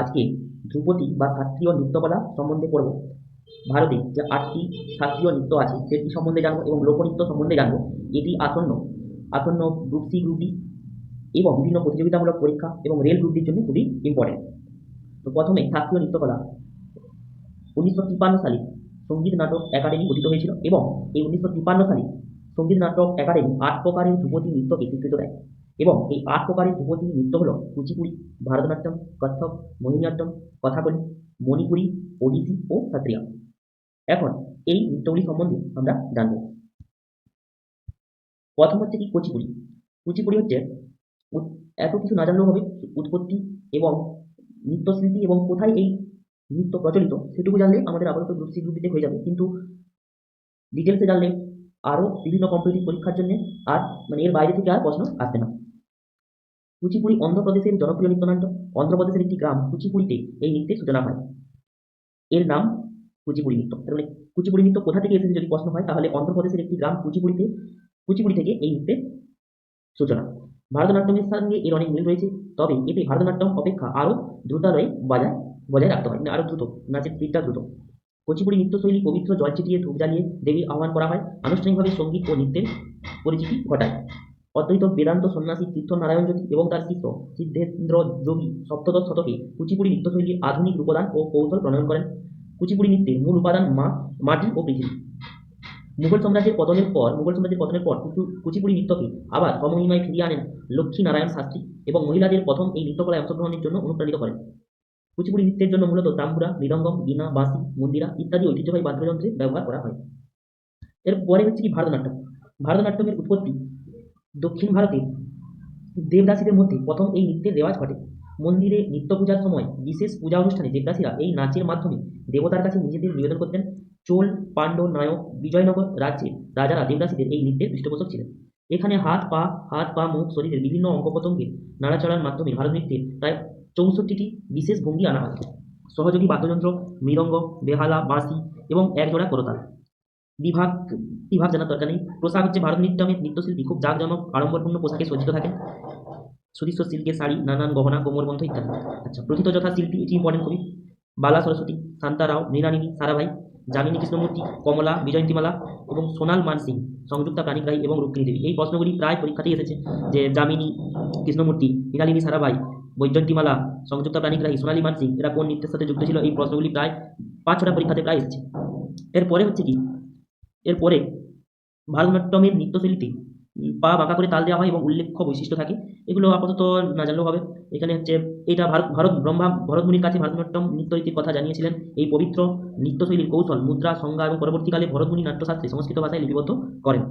আজকে ধ্রুপদী বা শাস্ত্রীয় নৃত্যকলা সম্বন্ধে পড়ব। ভারতে যে আটটি শাস্ত্রীয় নৃত্য আছে, সেটি সম্বন্ধে জানব এবং লোকনৃত্য সম্বন্ধে জানব। এটি আসন্ন আসন্ন গ্রুপ সি এবং বিভিন্ন প্রতিযোগিতামূলক পরীক্ষা এবং রেল গ্রুপ ডির জন্য খুবই ইম্পর্টেন্ট তো প্রথমে শাস্ত্রীয় নৃত্যকলা। উনিশশো তিপ্পান্ন সালে সংগীত নাটক একাডেমি গঠিত হয়েছিল এবং এই উনিশশো তিপ্পান্ন সালে সংগীত নাটক একাডেমি আট প্রকারের ধ্রুপদী নৃত্যকে স্বীকৃত দেয়। এবং এই আট প্রকারের ধ্রুপদী নৃত্য হল কুচিপুড়ি, ভারতনাট্যম, কত্থক মোহিনীঅট্টম কথাকলি, মণিপুরি ওডিসি ও সত্রিয়া। এখন এই নৃত্যগুলি সম্বন্ধে আমরা জানব। প্রথম হচ্ছে কি কুচিপুড়ি? কুচিপুড়ি হচ্ছে এত কিছু না জানলেও হবে উৎপত্তি এবং নৃত্যশিল্পী এবং কোথায় এই নৃত্য প্রচলিত সেটুকু জানলে আমাদের আপাতত গ্রুপ হয়ে যাবে। কিন্তু ডিটেলসে জানলে আরও বিভিন্ন কম্পিটিটিভ পরীক্ষার জন্য আর মানে এর বাইরে থেকে আর প্রশ্ন আসবে না। কুচিপুড়ি অন্ধ্রপ্রদেশের জনপ্রিয় নৃত্যনাট্য। অন্ধ্রপ্রদেশের একটি গ্রাম, কুচিপুড়িতে এই নৃত্যের সূচনা হয়। এর নাম কুচিপুড়ি নৃত্য। মানে কুচিপুড়ি নৃত্য কোথা থেকে এসেছে যদি প্রশ্ন হয়, তাহলে অন্ধ্রপ্রদেশের একটি গ্রাম কুচিপুড়িতে, কুচিপুড়ি থেকে এই নৃত্যের সূচনা। ভারতনাট্যমের সঙ্গে এর অনেক মিল রয়েছে। তবে এতে ভারতনাট্যম অপেক্ষা আরও দ্রুতালয়ে বজায় বজায় রাখতে হয়। মানে আরও দ্রুত, নাচের স্পিডটা দ্রুত। কুচিপুড়ি নৃত্যশৈলী পবিত্র জল ছিটিয়ে ধূপ জ্বালিয়ে দেবী আহ্বান করা হয়। আনুষ্ঠানিকভাবে সংগীত ও নৃত্যের পরিচিতি ঘটায়। অদ্বৈত বেদান্ত সন্ন্যাসী তীর্থ নারায়ণ জ্যোতি এবং তার শিষ্য সিদ্ধেন্দ্র যোগী সপ্তদশ শতকে কুচিপুড়ি নৃত্যশৈলীর আধুনিক রূপদান ও কৌশল প্রণয়ন করেন। কুচিপুড়ি নৃত্যের মূল উপাদান মা, মাটি ও পৃথিবী। মুঘল সাম্রাজ্যের পতনের পর, মুঘল সাম্রাজ্যের পতনের পর কুচু- কুচিপুড়ি নৃত্যকে আবার সমহিমায় ফিরিয়ে আনেন লক্ষ্মী নারায়ণ শাস্ত্রী এবং মহিলাদের প্রথম এই নৃত্যকলায় অংশগ্রহণের জন্য অনুপ্রাণিত করেন। কুচিপুড়ি নৃত্যের জন্য মূলত তাম্বুরা, মৃদঙ্গম, বীণা, বাঁশি, মন্দিরা ইত্যাদি ঐতিহ্যবাহী বাদ্যযন্ত্রের ব্যবহার করা হয়। এরপরে হচ্ছে কি ভারতনাট্যম। ভারতনাট্যমের উৎপত্তি দক্ষিণ ভারতের দেবদাসীদের মধ্যে প্রথম এই নৃত্যের রেওয়াজ ঘটে। মন্দিরে নিত্য পূজার সময় বিশেষ পূজা অনুষ্ঠানে দেবদাসীরা এই নাচের মাধ্যমে দেবতার কাছে নিজেদের নিবেদন করতেন। চোল পাণ্ড নায়ক, বিজয়নগর রাজ্যের রাজারা দেবদাসীদের এই নৃত্যের পৃষ্ঠপোষক ছিলেন। এখানে হাত, পা হাত, পা, মুখ শরীরের বিভিন্ন অঙ্গ প্রত্যঙ্গের নাড়াচড়ার মাধ্যমে ভারত নৃত্যের প্রায় চৌষট্টিটি বিশেষ ভঙ্গি আনা হয়। সহযোগী বাদ্যযন্ত্র, মৃদঙ্গ, বেহালা, বাঁশি এবং একজোড়া করতাল। বিভাগ বিভাগ জানার দরকার নেই। পোশাক হচ্ছে ভারত নৃত্যমের নৃত্যশিল্পী। খুব জাঁকজমক, আড়ম্বরপূর্ণ পোশাকে সজ্জিত থাকে। সুদৃশ্য সিল্কের শাড়ি, নানান গহনা, কোমরবন্ধ ইত্যাদি। আচ্ছা প্রথিত যথা শিল্পী, এটি ইম্পর্টেন্ট খুবই বালা সরস্বতী, শান্তা রাও, মৃণালিনী সারাভাই যামিনী কৃষ্ণমূর্তি, কমলা, বিজয়ন্তীমালা এবং সোনাল মানসিং সংযুক্তা প্রাণিক রায় এবং রুক্মিণী দেবী। এই প্রশ্নগুলি প্রায় পরীক্ষাতেই এসেছে যে যামিনী কৃষ্ণমূর্তি, মৃণালিনী সারাভাই বৈজয়ন্তীমালা, সংযুক্তা প্রাণিক রায় সোনালী মানসিং এরা কোন নৃত্যের সাথে যুক্ত ছিল? এই প্রশ্নগুলি প্রায় পাঁচ ছটা পরীক্ষাতে প্রায় এসেছে। এরপরে হচ্ছে কি? এরপরে ভারতনাট্যমের নৃত্যশৈলীতে পা বাঁকা করে তাল দেওয়া হয় এবং উল্লেখ্য বৈশিষ্ট্য থাকে। এগুলো আপাতত না জানলেও হবে। এখানে হচ্ছে এটা ভারত ভারত ব্রহ্মা ভরতমুনির কাছে ভারতনাট্যম নৃত্যরীতির কথা জানিয়েছিলেন। এই পবিত্র নৃত্যশৈলীর কৌশল, মুদ্রা, সংজ্ঞা এবং পরবর্তীকালে ভরতমুনি নাট্যশাস্ত্রে সংস্কৃত ভাষায় লিপিবদ্ধ করেন।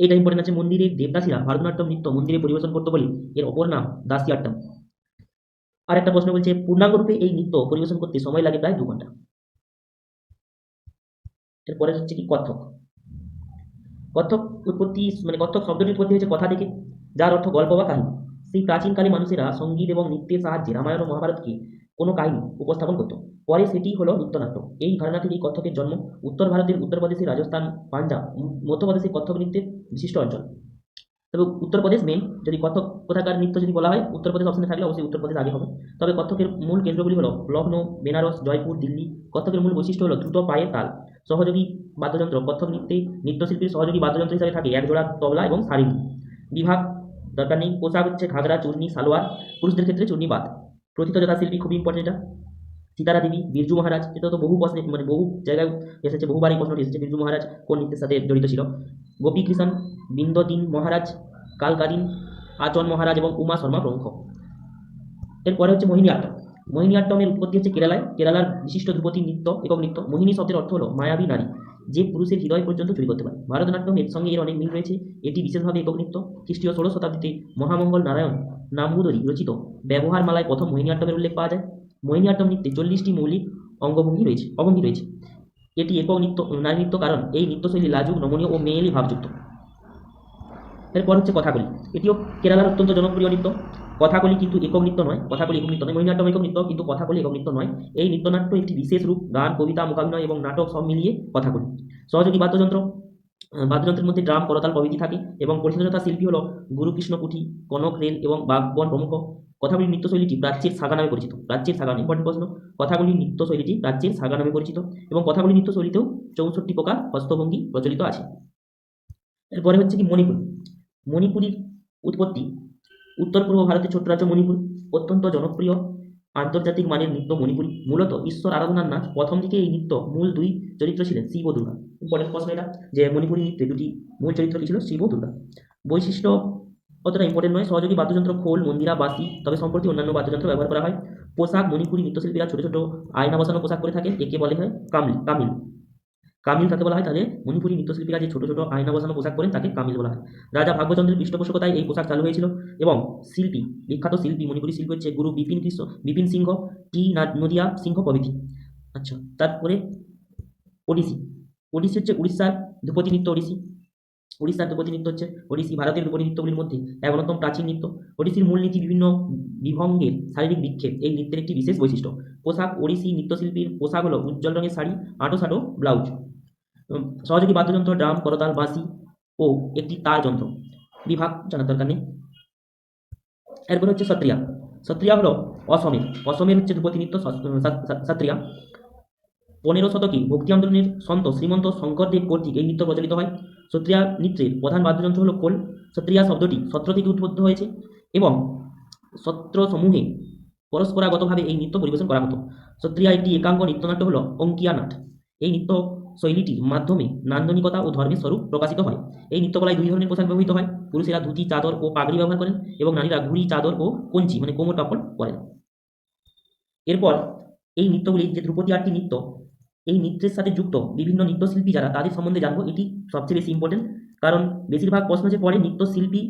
এটা ইম্পর্টেন্ট আছে মন্দিরে দেবদাসীরা ভারতনাট্যম নৃত্য মন্দিরে পরিবেশন করতে বলে। এর অপর নাম দাসিয়াট্টম আর একটা প্রশ্ন বলছে, পূর্ণাঙ্গ রূপে এই নৃত্য পরিবেশন করতে সময় লাগে প্রায় দু ঘণ্টা। এরপরে হচ্ছে কি কথক। কথক উৎপত্তি মানে কথক শব্দটির উৎপত্তি হয়েছে কথা থেকে যার অর্থ গল্প বা কাহিনী। সেই প্রাচীনকালে মানুষেরা সংগীত এবং নৃত্যের সাহায্যে রামায়ণ ও মহাভারতকে কোনো কাহিনী উপস্থাপন করত। পরে সেটি হলো নৃত্যনাট্য। এই ধারণা থেকেই কথকের জন্ম উত্তর ভারতের উত্তরপ্রদেশের রাজস্থান, পাঞ্জাব মধ্যপ্রদেশের কত্থক নৃত্যের বিশিষ্ট অঞ্চল। তবে উত্তরপ্রদেশ মেন যদি কত্থক কোথাকার নৃত্য যদি বলা হয় উত্তরপ্রদেশ অপশনে থাকলে অবশ্যই উত্তরপ্রদেশ আগে হবে। তবে কত্থকের মূল কেন্দ্রগুলি হলো লখনৌ, বেনারস, জয়পুর, দিল্লি। কত্থকের মূল বৈশিষ্ট্য হলো দ্রুত পায়ে তাল, সহযোগী বাদ্যযন্ত্র। কথক নৃত্যে নৃত্যশিল্পীর সহযোগী বাদ্যযন্ত্র হিসাবে থাকে একজোড়া তবলা এবং সারিঙ্গি বিভাগ, দরকার নেই, পোশাক হচ্ছে ঘাগরা চূর্ণি সালোয়ার, পুরুষদের ক্ষেত্রে চূর্ণি বাদ। প্রথিত যথা শিল্পী খুবই ইম্পর্টেন্ট এটা। সীতারা দেবী বিরজু মহারাজ এটা তো বহু প্রশ্নে মানে বহু জায়গায় এসেছে বহুবার এই প্রশ্নটি এসেছে বিরজু মহারাজ কোন নৃত্যের সাথে জড়িত ছিল। গোপী কৃষ্ণ বিন্দদিন মহারাজ, কালকাদিন, আচন মহারাজ এবং উমা শর্মা প্রমুখ। এরপরে হচ্ছে মোহিনী আট্টম মোহিনী আট্টমের উৎপত্তি হচ্ছে কেরালায়। কেরালার বিশিষ্ট ধ্রুপদী নৃত্য, একক নৃত্য। মোহিনী শব্দের অর্থ হলো মায়াবী নারী, যে পুরুষের হৃদয় পর্যন্ত চুরি করতে পারে। ভারতনাট্যমের সঙ্গে এর অনেক মিল রয়েছে। এটি বিশেষভাবে একক নৃত্য। খ্রিস্টীয় ষোড়শ শতাব্দীতে মহামঙ্গল নারায়ণ নাম্বুদরি রচিত ব্যবহার মালায় প্রথম মোহিনীআট্টমের উল্লেখ পাওয়া যায়। মোহিনীআট্টম নৃত্যে চল্লিশটি মৌলিক অঙ্গভঙ্গি রয়েছে অভঙ্গি রয়েছে। এটি একক নৃত্য, নারী নৃত্য কারণ। এই নৃত্যশৈলী লাজুক, নমনীয় ও মেয়েলি ভাবযুক্ত। এরপর হচ্ছে কথাকলি। এটিও কেরালার অত্যন্ত জনপ্রিয় নৃত্য। কথাকলি কিন্তু একক নৃত্য নয়, কথাকলি একক নৃত্য নয়। মোহিনীআট্টম একক নৃত্য, কিন্তু কথাকলি একক নৃত্য নয়। এই নৃত্যনাট্য একটি বিশেষ রূপ, গান, কবিতা মোকাবিনয় এবং নাটক সব মিলিয়ে কথাকলি। সহযোগী বাদ্যযন্ত্র বাদ্যযন্ত্রের মধ্যে ড্রাম, করতাল প্রভৃতি থাকে এবং পরিচালতা শিল্পী হলো গুরুকৃষ্ণ কুঠি কনক, রেল এবং বাগবন প্রমুখ। কথাগুলির নৃত্যশৈলীটি প্রাচ্যের সাগা নামে পরিচিত। প্রাচ্যের সাগা ইম্পর্টেন্ট প্রশ্ন। কথাগুলির নৃত্যশৈলীটি প্রাচ্যের সাগা নামে পরিচিত এবং কথাগুলির নৃত্যশৈলীতেও চৌষট্টি প্রকার হস্তভঙ্গি প্রচলিত আছে। এরপরে হচ্ছে কি মণিপুর। মণিপুরীর উৎপত্তি। উত্তর পূর্ব ভারতের ছোট্ট রাজ্য মণিপুর। অত্যন্ত জনপ্রিয় আন্তর্জাতিক মানের নৃত্য মণিপুরী। মূলত ঈশ্বর আরাধনার নাচ প্রথম দিকে এই নৃত্য মূল দুই চরিত্র ছিলেন শিব ও দুর্গা। ইম্পর্টেন্ট প্রশ্ন এটা যে মণিপুরী নৃত্যে দুটি মূল চরিত্র কি ছিল? শিব ও দুর্গা। বৈশিষ্ট্য অতটা ইম্পর্টেন্ট নয়। সহযোগী বাদ্যযন্ত্র, খোল, মন্দিরা বাসি তবে সম্প্রতি অন্যান্য বাদ্যযন্ত্র ব্যবহার করা হয়। পোশাক, মণিপুরী নৃত্যশিল্পীরা ছোটো ছোটো আয়না বসানো পোশাক করে থাকে একে বলে হয় কামিল কামিল। কামিল কাকে বলা হয়? তাহলে মণিপুরী নৃত্যশিল্পীরা যে ছোটো ছোটো আয়না বসানো পোশাক পরেন তাকে কামিল বলা হয়। রাজা ভাগ্যচন্দ্রের পৃষ্ঠপোষকতায় এই পোশাক চালু হয়েছিল এবং শিল্পী, বিখ্যাত শিল্পী, মণিপুরী শিল্পী হচ্ছে গুরু বিপিন কৃষ্ণ, বিপিন সিংহ, টি নদিয়া সিংহ প্রভৃতি। আচ্ছা তারপরে ওডিসি ওডিসি হচ্ছে উড়িষ্যার ধ্রুপদী নৃত্য ওডিসি উড়িষ্যার ধ্রুপদী নৃত্য হচ্ছে ওড়িশি ভারতের ধ্রুপদী নৃত্যগুলির মধ্যে এক অন্যতম প্রাচীন নৃত্য। ওডিসির মূলনীতি বিভিন্ন বিভঙ্গের শারীরিক বিক্ষেপ, এই নৃত্যের একটি বিশেষ বৈশিষ্ট্য। পোশাক ওড়িশি নৃত্যশিল্পীর পোশাক হলো উজ্জ্বল রঙের শাড়ি, আঁটো সাটো, ব্লাউজ। সহযোগী বাদ্যযন্ত্র, ড্রাম, করতাল, বাঁশি ও একটি তার যন্ত্র। বিভাগ, জানার দরকার নেই। এরপর হচ্ছে সত্রিয়া। সত্রিয়া হলো অসমের। অসমের হচ্ছে ধ্রুপদী নৃত্য সত- সত- সত- সত্রিয়া। পনেরো শতকে ভক্তি আন্দোলনের সন্ত শ্রীমন্ত শঙ্করদেব কর্তৃক এই নৃত্য প্রচলিত হয়। সত্রিয়া নৃত্যের প্রধান বাদ্যযন্ত্র হলো কোল। সত্রিয়া শব্দটি সত্র থেকে উদ্বুদ্ধ হয়েছে এবং সত্র সমূহে পরস্পরাগতভাবে এই নৃত্য পরিবেশন করা হতো। সত্রিয়া একটি একাঙ্গ নৃত্যনাট্য হলো অঙ্কিয়া নাট। এই নৃত্য শৈলীটির মাধ্যমে নান্দনিকতা ও ধর্মের স্বরূপ প্রকাশিত হয়। এই নৃত্যকলায় দুই ধরনের পোশাক ব্যবহৃত হয়। পুরুষেরা ধুতি, চাদর ও পাগড়ি ব্যবহার করেন এবং নারীরা ঘুড়ি, চাদর ও কঞ্চি মানে কোমর কাপড় পরেন। এরপর এই নৃত্যগুলি যে ধ্রুপদী আটটি নৃত্য এই নৃত্যের সাথে যুক্ত বিভিন্ন নৃত্যশিল্পী যারা, তাদের সম্বন্ধে জানব। এটি সবচেয়ে বেশি ইম্পর্টেন্ট কারণ বেশিরভাগ প্রশ্ন যে পড়ে নৃত্যশিল্পী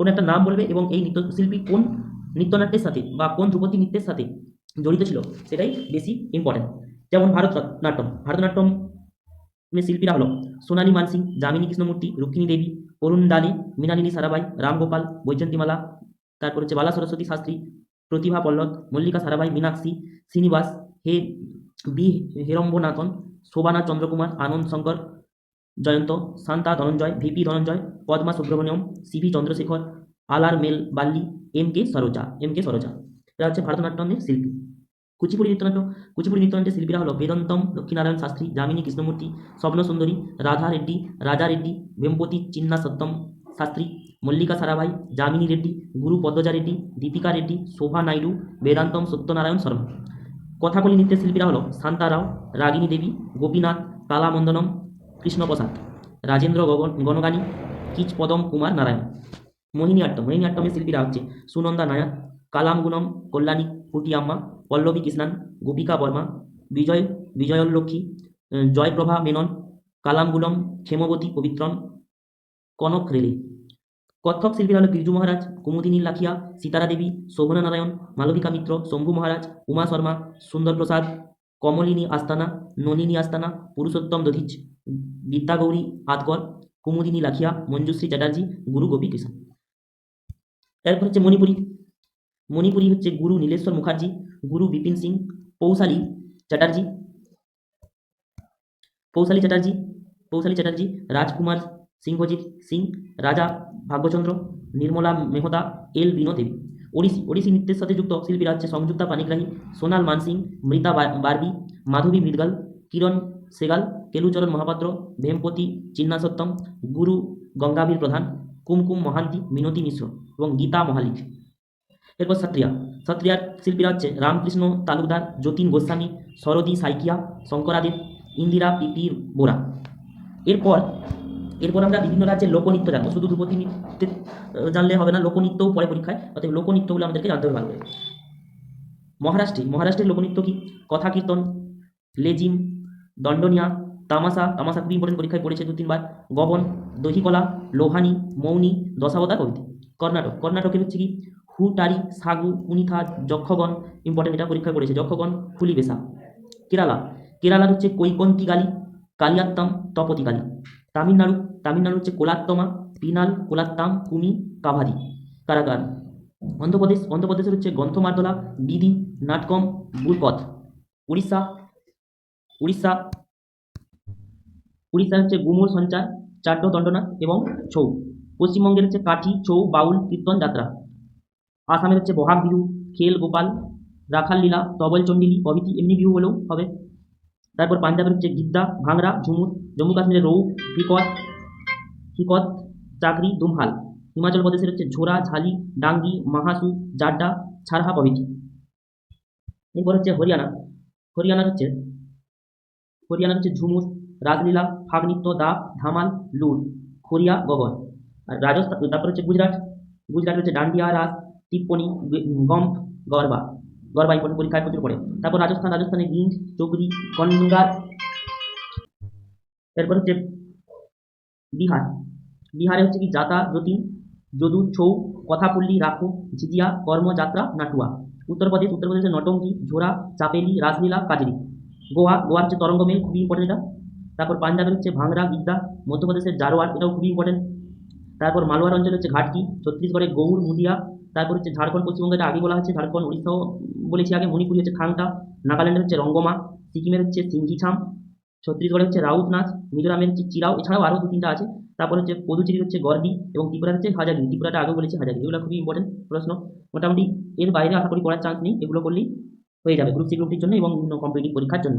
কোনো একটা নাম বলবে এবং এই নৃত্যশিল্পী কোন নৃত্যনাট্যের সাথে বা কোন ধ্রুপদী নৃত্যের সাথে জড়িত ছিল, সেটাই বেশি ইম্পর্টেন্ট যেমন ভারতনাট্যম ভারতনাট্যম শিল্পীরা হলো সোনালী মানসিং যামিনী কৃষ্ণমূর্তি, রুক্মিণী দেবী, অরুণ ডালি মৃণালিনী সারাবাই রামগোপাল বৈজয়ন্তীমালা তারপর হচ্ছে বালা সরস্বতী শাস্ত্রী, প্রতিভা পল্লব, মল্লিকা সারাবাই মীনাক্ষী শ্রীনিবাস, হে B, হেরম্বনাথন Sobhana Chandrakumar, Anand Shankar, Jayant, Shanta Dhananjay, V P Dhananjay, Padma Subramaniam CV Chandrasekhar Alarmel Valli M K Saroja, M K Saroja. এরা হচ্ছে ভারতনাট্যমের শিল্পী। কুচিপুড়ি নৃত্যনাট্য, কুচিপুড়ি নৃত্যনাট্যের শিল্পীরা হলো বেদন্তম, লক্ষ্মীনারায়ণ শাস্ত্রী, যামিনী কৃষ্ণমূর্তি, স্বপ্ন সুন্দরী, রাধা রেড্ডি, রাজা রেড্ডি, ভেমপতি চিন্না সত্যম শাস্ত্রী, মল্লিকা সারাভাই, যামিনী রেড্ডি, গুরু পদ্মজা রেড্ডি, দীপিকা রেড্ডি, শোভা নাইডু, বেদান্তম সত্যনারায়ণ শর্মা। কথাকলি নৃত্যের শিল্পীরা হলো শান্তা রাও, রাগিনী দেবী, গোপীনাথ, কালামন্দনম, কৃষ্ণপ্রসাদ, রাজেন্দ্র গগন, গণগানী, কিচপদম কুমার নারায়ণ। মোহিনী আট্টম। মোহিনী আট্টমের শিল্পীরা হচ্ছে সুনন্দা নায়ার কালামগুণম কল্যাণী ফুটিয়াম্মা পল্লবী কৃষ্ণান, গোপিকা বর্মা, বিজয়, বিজয়লক্ষ্মী জয়প্রভা মেনন কালামগুলম ক্ষেমবতী পবিত্রন কনক রেলে। কত্থক শিল্পীরা হলো বিরজু মহারাজ কুমুদিনী লাখিয়া সীতারা দেবী, শোভনা নারায়ণ, মালবিকা মিত্র, শম্ভু মহারাজ, উমা শর্মা, সুন্দর প্রসাদ, কমলিনী আস্তানা, নলিনী আস্তানা, পুরুষোত্তম দধিচ বিদ্যাগৌরী আতকর কুমুদিনী লাখিয়া মঞ্জুশ্রী চ্যাটার্জি, গুরু গোপী কৃষ্ণ এরপর হচ্ছে মণিপুরী। মণিপুরী হচ্ছে গুরু নীলেশ্বর মুখার্জি, গুরু বিপিন সিং, পৌশালী চ্যাটার্জি পৌশালী চ্যাটার্জি পৌশালী চ্যাটার্জি, রাজকুমার সিংহজিৎ সিং, রাজা ভাগ্যচন্দ্র, নির্মলা মেহতা, এল বিনো দেবী ওড়িশি ওড়িশি নৃত্যের সাথে যুক্ত শিল্পীরা হচ্ছে সংযুক্তা পানিগ্রাহী সোনাল মানসিং, মৃতা বার্বি, মাধবী মৃদগাল, কিরণ সেগাল কেলুচরণ মহাপাত্র, ভেমপতি চিন্নাসত্তম, গুরু গঙ্গাবীর প্রধান, কুমকুম মহান্তি, মিনতি মিশ্র এবং গীতা মহালিক। এরপর সত্রিয়া সত্রিয়ার শিল্পীরা হচ্ছে রামকৃষ্ণ তালুকদার, যতীন গোস্বামী, সরদী সাইকিয়া শঙ্করাদেব ইন্দিরা পিপি বোরা। এরপর এরপর আমরা বিভিন্ন রাজ্যের লোকনৃত্য জানব। শুধু ধ্রুপদী নৃত্যে আহ, জানলে হবে না লোকনৃত্যও পরে পরীক্ষায় অতএব লোকনৃত্যগুলো আমাদেরকে জানতে হবে ভালো করে মহারাষ্ট্রে মহারাষ্ট্রের লোকনৃত্য কি? কথা কীর্তন লেজিম দণ্ডনিয়া তামাশা তামাশা খুবই ইম্পর্টেন্ট পরীক্ষায় পড়েছে দু তিনবার গবন দহিকলা লোহানি মৌনি দশাবতার প্রভৃতি। কর্ণাটক কর্ণাটকের হচ্ছে কি? হুটারি সাগু কুনিথা যক্ষগণ ইম্পর্টেন্ট এটা পরীক্ষায় পড়েছে। যক্ষগণ ফুলিবেশা কেরালা কেরালার হচ্ছে কৈকন্তি গালি কালিয়াত্তাম তপতি গালি। তামিলনাড়ু তামিলনাড়ু হচ্ছে কোলাত্তমা, পিনাল, কোলাত্তাম, কুমি কাভাদি কারাগার। অন্ধ্রপ্রদেশ, অন্ধ্রপ্রদেশের হচ্ছে গ্রন্থমার্দলা, বিদি নাটকম বুলকথ উড়িষ্যা উড়িষ্যা উড়িষ্যা হচ্ছে গুমুর সঞ্চার চাড্ড দণ্ডনাথ এবং ছৌ। পশ্চিমবঙ্গের হচ্ছে কাঠি, ছৌ, বাউল, কীর্তন, যাত্রা। আসামের হচ্ছে বহাগ বিহু, খেল, গোপাল রাখাল লীলা তবল চণ্ডীলি প্রভৃতি এমনি বিহু হলেও হবে। তারপর পাঞ্জাবের হচ্ছে গিদ্দা, ভাংরা, ঝুমুর, জম্মু কাশ্মীরের রৌ হিকত হিকত চাকরি, দুমহাল। হিমাচল প্রদেশের হচ্ছে ঝোরা ঝালি, ডাঙ্গি, মাহাসু, জাড্ডা, ছাড়হা প্রভৃতি। এরপর হচ্ছে হরিয়ানা। হরিয়ানার হচ্ছে হরিয়ানার হচ্ছে ঝুমুর, রাজলীলা ফাগ নৃত্য দাপ ধামাল, লুর, খরিয়া, গগন। আর রাজস্থান, তারপর হচ্ছে গুজরাট। গুজরাট হচ্ছে ডান্ডিয়া, রাস টিপ্পনি গম্প গরবা। ইম্পর্টেন্ট পরীক্ষায় প্রচুর পড়ে তারপর রাজস্থান রাজস্থানে গিঞ্জ চৌকরি কনগার এরপর হচ্ছে বিহার। বিহারে হচ্ছে কি? যাতা, যতীন যদু ছৌ, কথাপল্লী, রাখো ঝিজিয়া কর্মযাত্রা, নাটুয়া। উত্তরপ্রদেশ, উত্তরপ্রদেশের নটঙ্কি ঝোরা চাপেলি, রাসলীলা, কাজরি। গোয়া গোয়া হচ্ছে তরঙ্গমেল খুবই ইম্পর্টেন্ট এটা। তারপর পাঞ্জাবের হচ্ছে ভাংরা গিদ্দা মধ্যপ্রদেশের জারোয়ার এটাও খুবই ইম্পর্টেন্ট তারপর মালওয়ার অঞ্চলে হচ্ছে ঘাটকি ছত্তিশগড়ে গৌড়, মুদিয়া তারপর হচ্ছে ঝাড়খণ্ড পশ্চিমবঙ্গে আগে বলা হচ্ছে, ঝাড়খণ্ড উড়িষ্যাও বলেছি আগে মণিপুরি হচ্ছে খাংটা নাগাল্যান্ডের হচ্ছে রঙ্গমা, সিকিমের হচ্ছে সিঙ্গিছাম ছত্তিশগড়ের হচ্ছে রাউত নাচ মিজোরামের হচ্ছে চিরাও, এছাড়াও আরও দু তিনটা আছে। তারপর হচ্ছে পদুচেরি হচ্ছে গর্দি এবং ত্রিপুরার হচ্ছে হাজারি ত্রিপুরাটা আগেও বলেছি হাজারি এগুলো খুবই ইম্পর্টেন্ট প্রশ্ন। মোটামুটি এর বাইরে আশা করি পড়ার চান্স নেই, এগুলো করলেই হয়ে যাবে গ্রুপ সি গ্রুপটির জন্য এবং কম্পিটিটিভ পরীক্ষার জন্য।